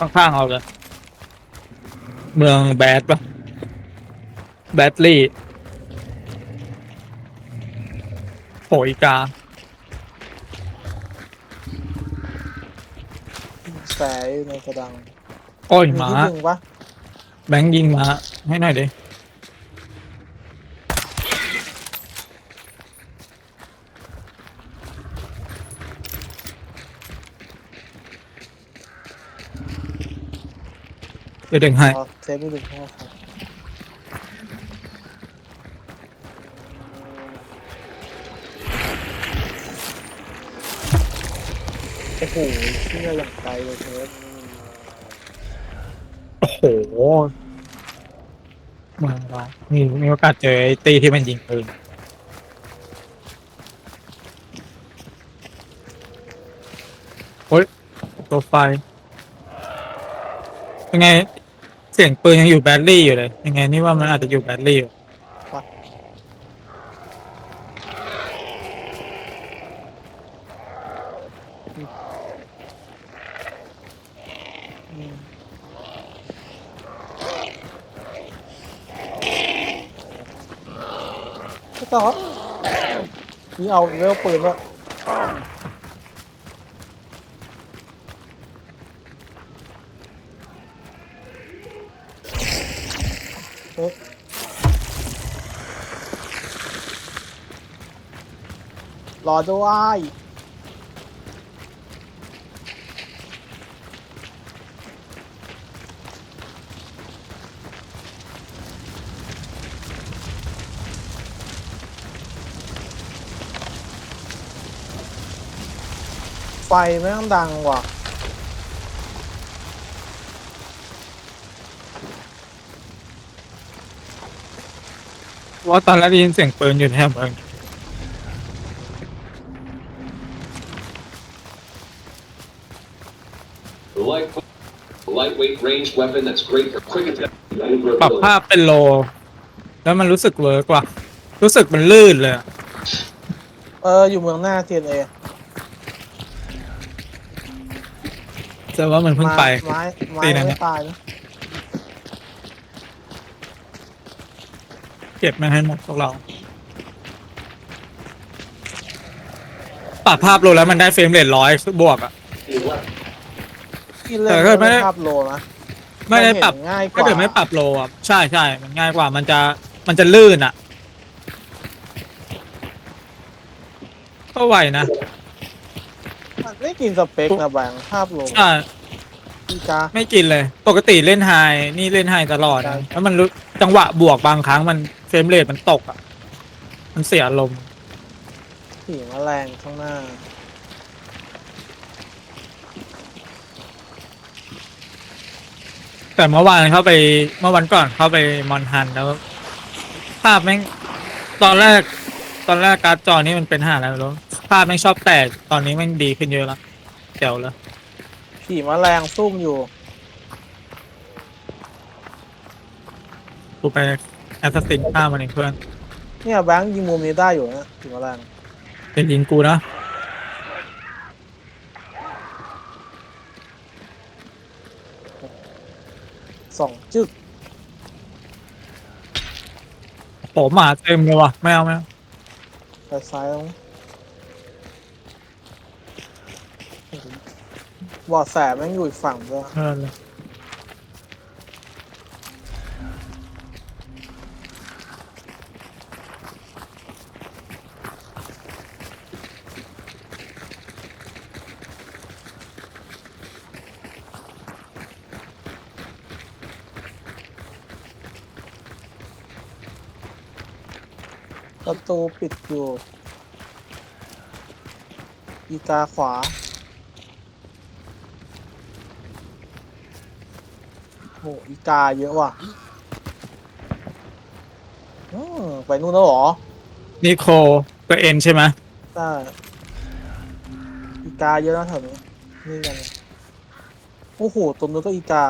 ข้างๆเอาเลย เมืองแบดปะแบดลี่โหอีกา แสอยู่ในกระดังโอ้ยมีหมาที่หนึ่งปะ แบงค์ยิงหมาให้หน่อยดิ เดี๋ยวดึงให้ อ๋อเซฟไม่ถึงห้าครับโอ้โหเชื่ออย่างไกลเลยเชฟโอ้โหเมืองเรานี่มีโอกาสเจอไอ้ตีที่มันยิงปืนโอ้ยตัวไฟยังไง เสียงปืนยังอยู่แบตลี่อยู่เลย ยังไงนี่ว่ามันอาจจะอยู่แบตลี่อยู่ก็ต่อครับนี่เอาเรื่องปืนวะ รอด้วยไฟแม่งดังว่ะว่าตอนแรกได้ยินเสียงปืนอยู่แถวเมือง lightweight ranged weapon that's great for quick attack. ปรับภาพเป็นโล แล้วมันรู้สึกเวิร์กว่ะ รู้สึกมันลื่นเลยอะเออ อยู่เมืองหน้า TNA แต่ว่ามันเพิ่งไป ไม้ไม้ตีนั้นไม่นะตายนะเก็บมาให้หมดพวกเรา ปรับภาพโลแล้วมันได้เฟรมเรทร้อยบวกอะ ที่เล่นแต่ก็ไม่ได้ ภาพโลนะไม่ได้ปรับเห็นง่ายกถ้าว่าเกิดไม่ปรับโลอะใช่ใช่มันง่ายกว่ามันจะมันจะลื่นอะ ก็ไหวนะมันไม่กินสเปคนะแบงค์ภาพโลใช่อีกาไม่กินเลย ปกติเล่นไฮนี่เล่นไฮตลอดนะใช่ แล้วมันรู้จังหวะบวกบางครั้งมันเฟรมเรทมันตกอะ มันเสียอารมณ์ผีแมลงข้างหน้า แต่เมื่อวานเข้าไปเมื่อวันก่อนเข้าไปมอนฮันแล้ว ภาพแม่งตอนแรก ตอนแรกการ์ดจอนี้มันเป็นหาอะไรไม่รู้ภาพแม่งชอบแตกตอนนี้แม่งดีขึ้นเยอะแล้วเจ๋วแล้วผีแมลงซุ่มอยู่กูไปแอสซัสซินฆ่ามันเองเพื่อนเนี่ยแบงค์ยิงมุมนี้ได้อยู่นะผีแมลงเป็นยิงกูนะ สองจึกโหหมาเต็มเลยว่ะไม่เอาไม่เอาไปซ้ายแล้วบอดแสแม่งอยู่อีกฝั่งด้วย เออเลย ประตูปิดอยู่ อีกาขวา โห อีกาเยอะว่ะอืมไปนู่นแล้วเหรอนิโคตัวเอ็นใช่ไหมได้อีกาเยอะนะแถวนี้ นี่กัน โอ้โห ตรงนู้นก็อีกา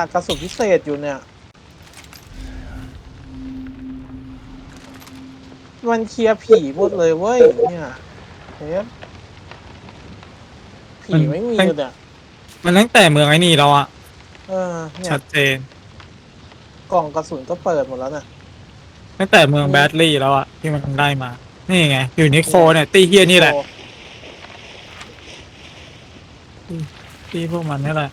เนี่ยกระสุนพิเศษอยู่เนี่ย มันเคลียร์ผีหมดเลยเว้ยเนี่ยเทปผีไม่มีเลยเนี่ยมันตั้งแต่เมืองไอ้นี่แล้วอะเออเนี่ยชัดเจน กล่องกระสุนก็เปิดหมดแล้วเนี่ยตั้งแต่เมืองแบดลี่แล้วอะที่มันได้มา นี่ไง อยู่นิโคเนี่ย ตีเฮียนี่แหละ ตีพวกมันนี่แหละ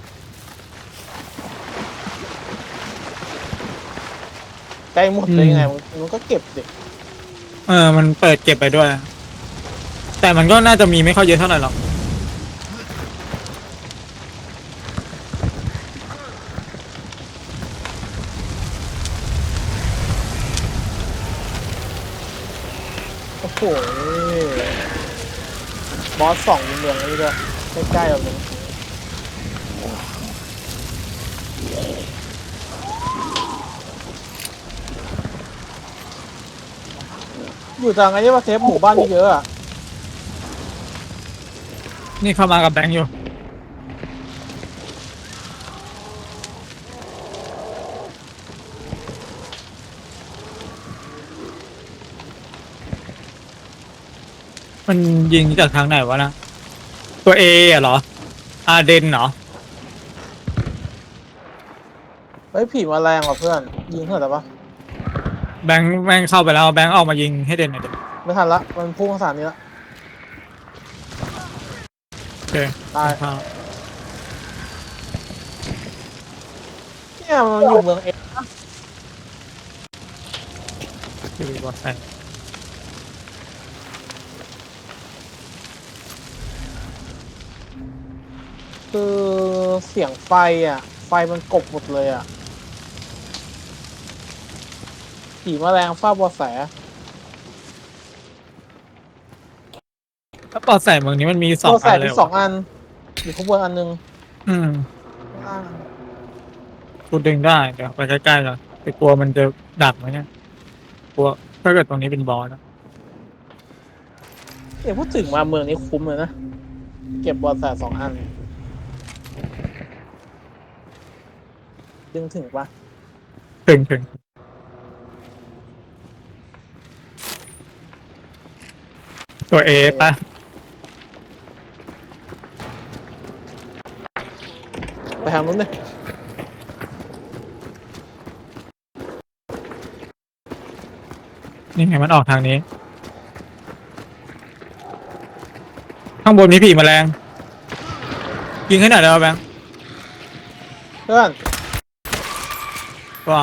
ใกล้หมดเลยอืมไงมึงมึงก็เก็บดิเออ มันเปิดเก็บไปด้วย แต่มันก็น่าจะมีไม่ค่อยเยอะเท่าไหร่หรอก โอ้โหบอสสองอยู่เมืองนี้ด้วยใกล้ๆเราเอยู่ทางไอ้ที่ว่าเทปหมู่บ้านเยอะๆอะนี่เข้ามากับแบงค์อยู่ มันยิงจากทางไหนวะนะ ตัวเอะเหรอ อาเดนเหรอ เฮ้ยผีมาแรงว่ะเพื่อน ยิงเถอะแต่ปะ แบงค์แม่งเข้าไปแล้วแบงค์ออกมายิงให้เด่นหน่อยดิไม่ทันละมันพุ่งขนาดนี้ละโอเคตายเข้าเนี่ยมันอยู่เมืองเอ็ที่บอสแทนคือเสียงไฟอะ ไฟมันกบหมดเลยอะ ผีแมลงฝ้าบอแสถ้าปอดใส่เมืองนี้มันมีสองบอแสอันเลมียสองวะอันอยู่ข้างบนอันหนึงอืมข้างล่างกูดึงได้เดี๋ยวไปใกล้ๆเลยไปกลัวมันจะดักไหมเนี่ยกลัวถ้าเกิดตรงนี้เป็นบอสนะเนี่ยพูดถึงมาเมืองนี้คุ้มเลยนะ เก็บบอแสสองอัน ดึงถึงปะถึงถึง ตัวเอปะไปทางนู้นเลยนี่ไงมันออกทางนี้ ข้างบนมีผีแมลงยิงให้หน่อยได้ไหมแบงค์เพื่อนว่า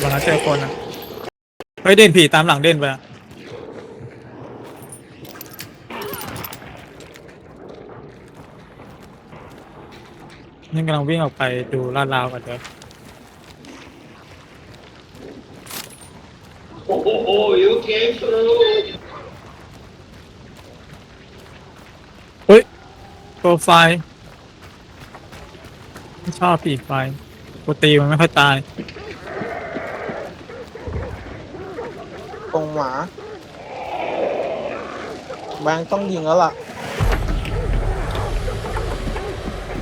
วันนั้นเจอคนอะเฮ้ยเด่นผีตามหลังเด่นไปอะ นี่กำลังวิ่งออกไปดูลาดราวกันเดี๋ยว Oh, oh, oh, you came through. โปรไฟล์ไม่ชอบผีไฟปกติมันไม่ค่อยตาย ตรงหมาแบงค์ต้องยิงแล้วล่ะ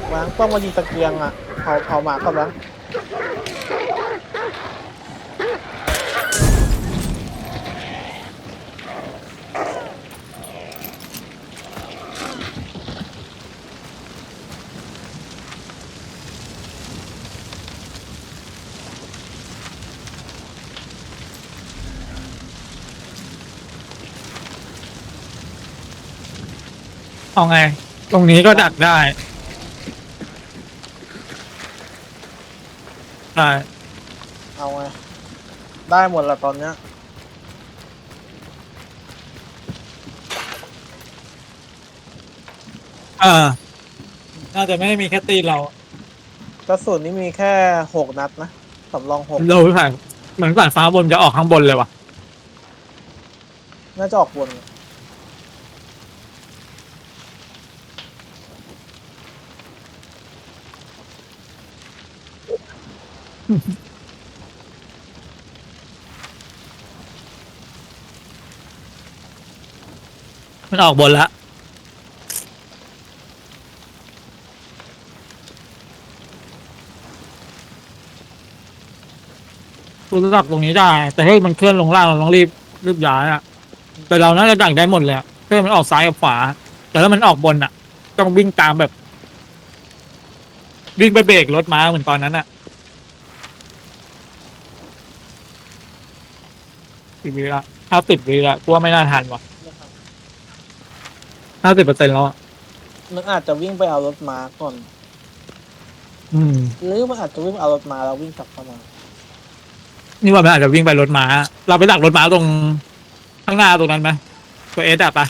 แบงต้องมายิงตะเกียงอะเอาเอาหมาก่อนแบงเอาไง ตรงนี้ก็ดักได้ ได้เอาไง ได้หมดละตอนเนี้ยอ่าน่าจะไม่ได้มีแค่ตีเรา กระสุนนี่มีแค่หกนัดนะสำรองหกเราผ่านเหมือนผ่านฟ้าบนจะออกข้างบนเลยว่ะน่าจะออกบน มันออกบนละกูรู้จักตรงนี้ได้ แต่เฮ้ยมันเคลื่อนลงล่างเราต้องรีบรีบย้ายอะแต่เราน่าจะดักได้หมดเลยเพื่อมันออกซ้ายกับขวา แต่แล้วมันออกบนอะต้องวิ่งตามแบบ วิ่งไปเบรกรถม้าเหมือนตอนนั้นอะ สิบวิละห้าสิบวิละกูว่าไม่น่าทันว่ะห้าสิบเปอร์เซ็นต์แล้วอะมันอาจจะวิ่งไปเอารถมาก่อน อืม หรือมันอาจจะวิ่งไปเอารถมาแล้ววิ่งกลับเข้ามา นี่ว่ามันอาจจะวิ่งไปรถม้า เราไปดักรถม้าตรงข้างหน้าตรงนั้นไหมตัวเอสอะปะ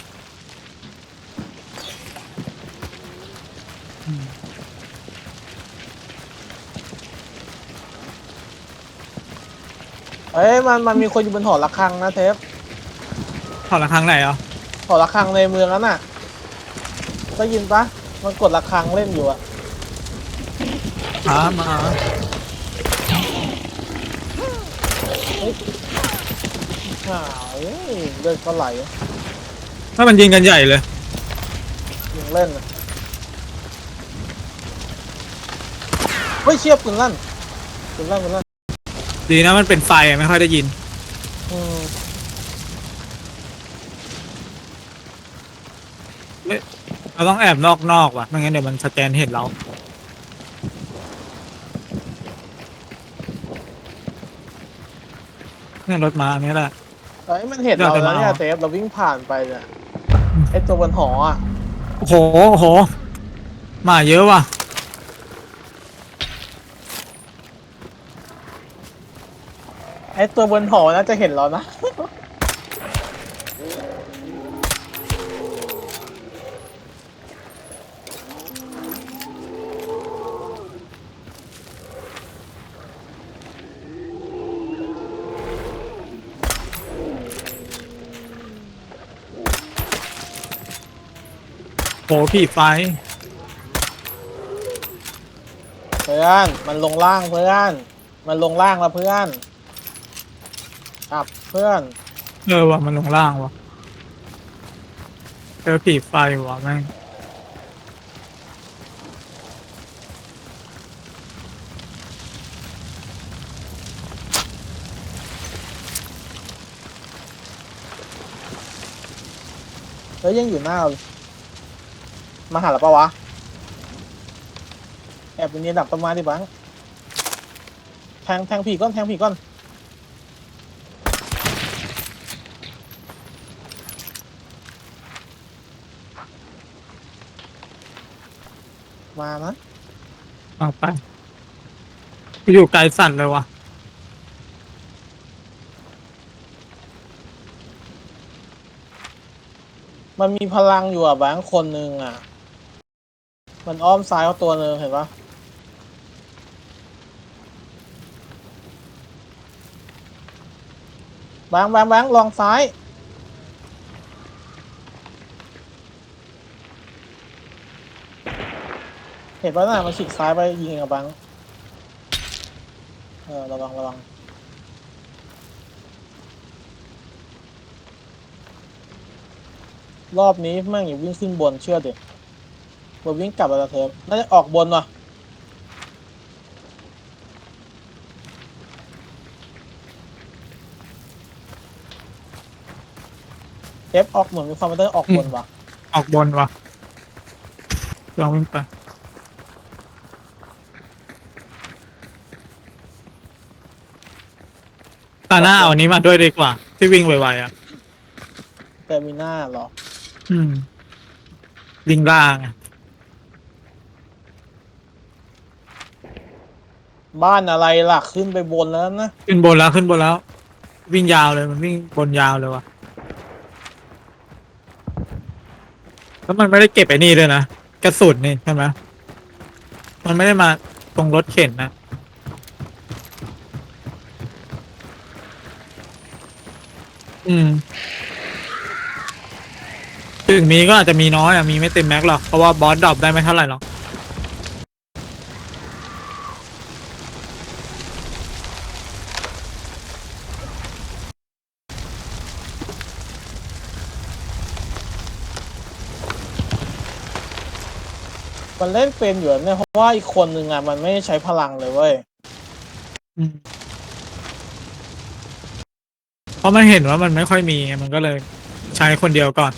เอ้ยมันมันมีคนอยู่บนหอระฆังนะเทปถอดระฆังไหนอะหอระฆังในเมืองนั้นน่ะได้ยินปะมันกดระฆังเล่นอยู่อะมามาหาวเอ้ยเลือดก็ไหลถ้ามันยิงกันใหญ่เลย ยิงเล่นอะเฮ้ยเชียบปืนลั่นปืนลั่นปืนลั่น ดีนะมันเป็นไฟอะไม่ค่อยได้ยิน อืมเราต้องแอบนอกนอกว่ะไม่งั้นเดี๋ยวมันสแกนเห็นเรา เนี่ยรถมาอันนี้แหละ เอ้ยมันเห็นเราแล้วเนี่ยเดี๋ยวจะมาเทปเราวิ่งผ่านไปเนี่ยไอตัวบนหออะ โอ้โหโอ้โห มาเยอะว่ะ ไอตัวบนหอน่าจะเห็นเรานะ โหผีไฟ เพื่อน มันลงล่างเพื่อน มันลงล่างแล้วเพื่อนกลับ เพื่อนเออว่ะมันลงล่างว่ะเจอผีไฟว่ะแม่งแล้วยังอยู่หน้าเราเลยมาหาเราปะวะ แอบเป็นเนียนดับต้นไม้ดิบังแทงแทงผีก้อนแทงผีก้อน มานะเอาไปกูอยู่ไกลสั่นเลยว่ะมันมีพลังอยู่อะแบงค์คนหนึ่งอะ มันอ้อมซ้ายเขาตัวหนึ่งเห็นปะแบงค์แบงค์แบงค์ลองซ้าย เห็นปะน่ะมันฉีกซ้ายไปยิงกับแบงเออระวังระวังรอบนี้แม่งอย่าวิ่งขึ้นบนเชื่อดิบนวิ่งกลับแล้วเทปน่าจะออกบนว่ะเทปออกเหมือนมีความเป็นได้ออกบนว่ะ ออกบนว่ะลองวิ่งไป ตาหน้าเอาอันนี้มาด้วยดีกว่า ที่วิ่งไวๆอะ แต่มีหน้าเหรอ อืมลิงล่างอะบ้านอะไรล่ะ ขึ้นไปบนแล้วนะ ขึ้นบนแล้วขึ้นบนแล้ว วิ่งยาวเลยมันวิ่งบนยาวเลยว่ะ แล้วมันไม่ได้เก็บไอ้นี่ด้วยนะ กระสุนนี่ใช่ไหมมันไม่ได้มาตรงรถเข็นนะ อืมถึงมีก็อาจจะมีน้อยอะมีไม่เต็มแม็กหรอก เพราะว่าบอสดรอปได้ไม่เท่าไหร่หรอก มันเล่นเป็นอยู่เนี่ยเพราะว่าอีกคนนึงอะมันไม่ได้ใช้พลังเลยเว้ย อืม เพราะมันเห็นว่ามันไม่ค่อยมีไงมันก็เลยใช้คนเดียวก่อน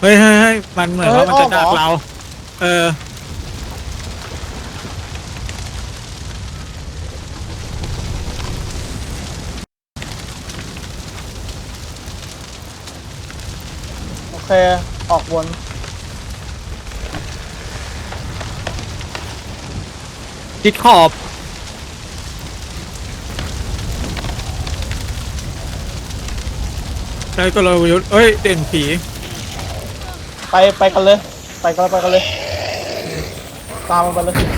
เฮ้ยเฮ้ยเฮ้ยมันเหมือนว่ามันจะดักเรา เออ โอเค ออกวนจิดขอบ ใช้กลยุทธ์เอ้ยเด่นผีไปไปกันเลย ไปกันไปกันเลย ตามมันไปเลย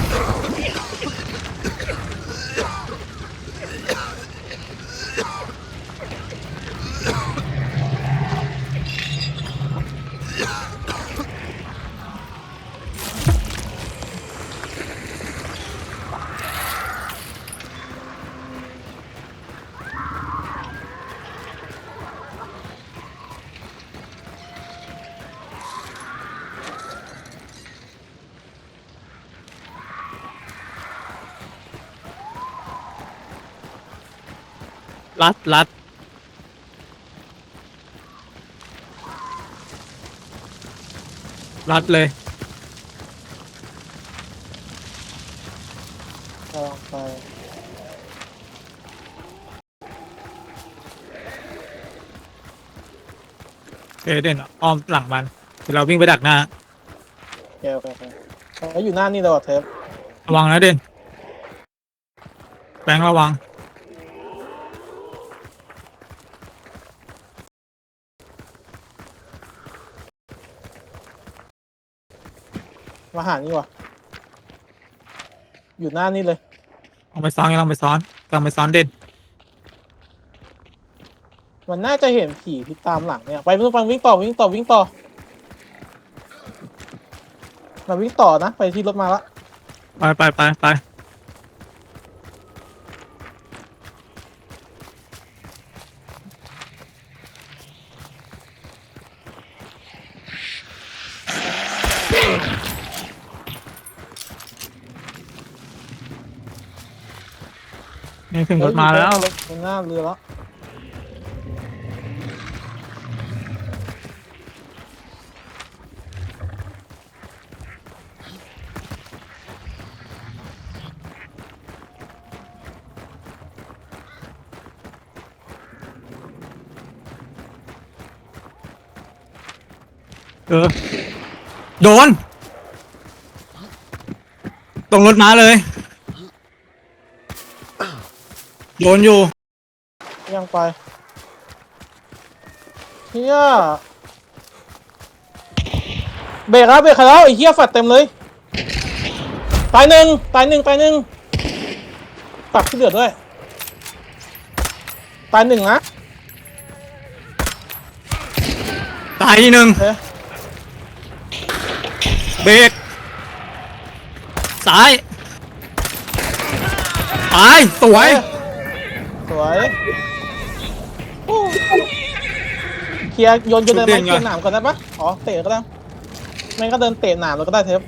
รัดรัดรัดเลยไปไปเอเด่นอ้อมหลังมันเดี๋ยวเราวิ่งไปดักหน้าโอเคโอเคโอเคแล้วอยู่หน้านี่เลยว่ะเทประวังนะเด่นแบงค์ระวัง มาหานี่ว่ะอยู่หน้านี่เลย ลองไปซ้อนลองไปซ้อนลองไปซ้อนเด่นมันน่าจะเห็นผีที่ตามหลังเนี่ย ไปไม่ต้องไปวิ่งต่อวิ่งต่อวิ่งต่อมาวิ่งต่อนะ ไปที่รถมาละ ไปไปไปไป นี่ถึงรถมาแล้วรถมันหน้าเรือแล้วเออ โดน ตรงรถม้าเลย โดนอยู่ ยังไปเฮียเบรกแล้วเบรกแล้วไอ้เฮียฝัดเต็มเลย ตายหนึ่งตายหนึ่งตายหนึ่งปักที่เดือดด้วย ตายหนึ่งนะตายทีหนึ่งโอเคเบรกซ้ายตายสวยส วยโอ้เคลียร์โยนโยนเลยไหมชุดเด่นเคไงลียร์หนามก่อนได้ปะอ๋อเตะก็ได้ไม่ก็เดินเตะหนามแล้วก็ได้เทป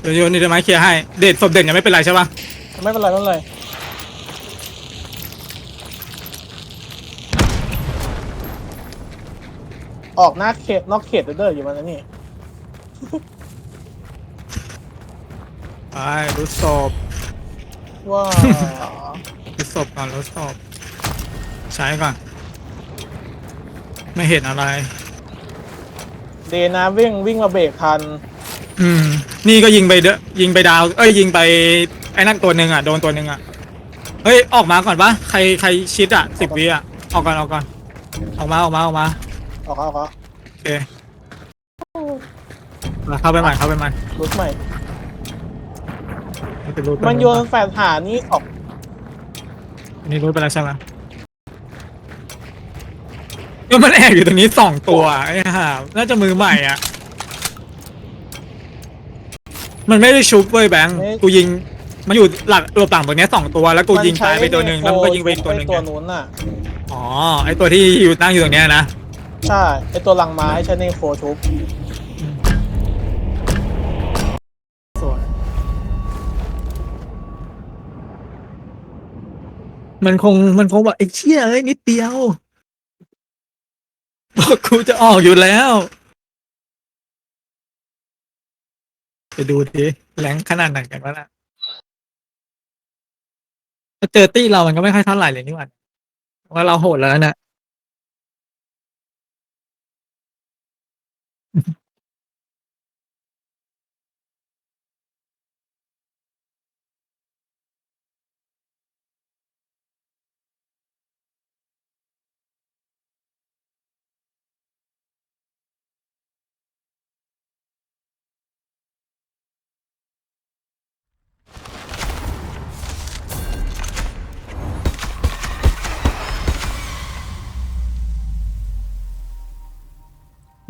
เดี๋ยวโยนนี่ได้ไหมเคลียร์ให้ เด็ดศพเด่นยังไม่เป็นไรใช่ปะไม่เป็นไรไม่เป็นไรออกหน้าเขตนอกเขตเด้ออยู่มันนะนี่ไปรู้ศพว้าวรู้ ศพก่อนรู้ศพใช้ก่อน ไม่เห็นอะไร เดนะวิ่งวิ่งมาเบรกทัน อืม นี่ก็ยิงไปเด้อยิงไปดาว เอ้ยยิงไปไอ้นั่นตัวหนึ่งอะโดนตัวหนึ่งอะ เฮ้ยออกมาก่อนปะใครใครชิดอะสิบวิอะออกก่อนออกก่อนออกมาออกมาออกมาออกเขาออกเขาโอเคมาเข้าไปใหม่เข้าไปใหม่รุดใหม่ มันจะรู้มันโยนแฝดหานี่ออก อันนี่รู้ไปแล้วใช่ไหมก็มันแอบอยู่ตรงนี้สองตัวไอ้ห่าน่าจะมือใหม่อะ มันไม่ได้ชุบเว้ยแบงค์กูยิง มันอยู่หลักตัวต่างตรงเนี้ยสองตัวแล้วกูยิงตายไปตัวหนึ่งแล้วมันก็ยิงไปอีกตัวหนึ่งไตัวไงนู้นน่ะ อ๋อไอตัวที่อยู่นั่งอยู่ตรงเนี้ยนะ ใช่ ไอตัวลังไม้ใช้ในโคชุบ มันคงมันคงว่าไอ้เชี่ยเอ้ยนิดเดียวบอกกูจะออกอยู่แล้ว ไปดูดิแรงขนาดไหนกันวะน่ะถ้าเจอตี้เรามันก็ไม่ค่อยเท่าไหร่เลยนี่หว่าว่าเราโหดแล้วนะ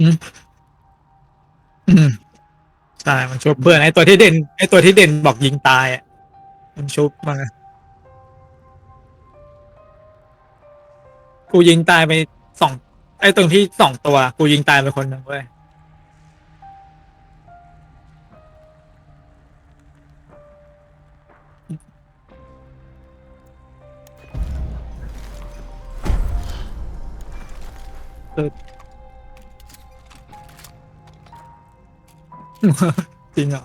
อืมใช่มันชุบเพื่อนไอ้ตัวที่เด่นไอ้ตัวที่เด่นบอกยิงตายอะมันชุบมากูยิงตายไปสองไอ้ตรงที่สองตัว กูยิงตายไปคนหนึ่งเว้ยจริง เหรอ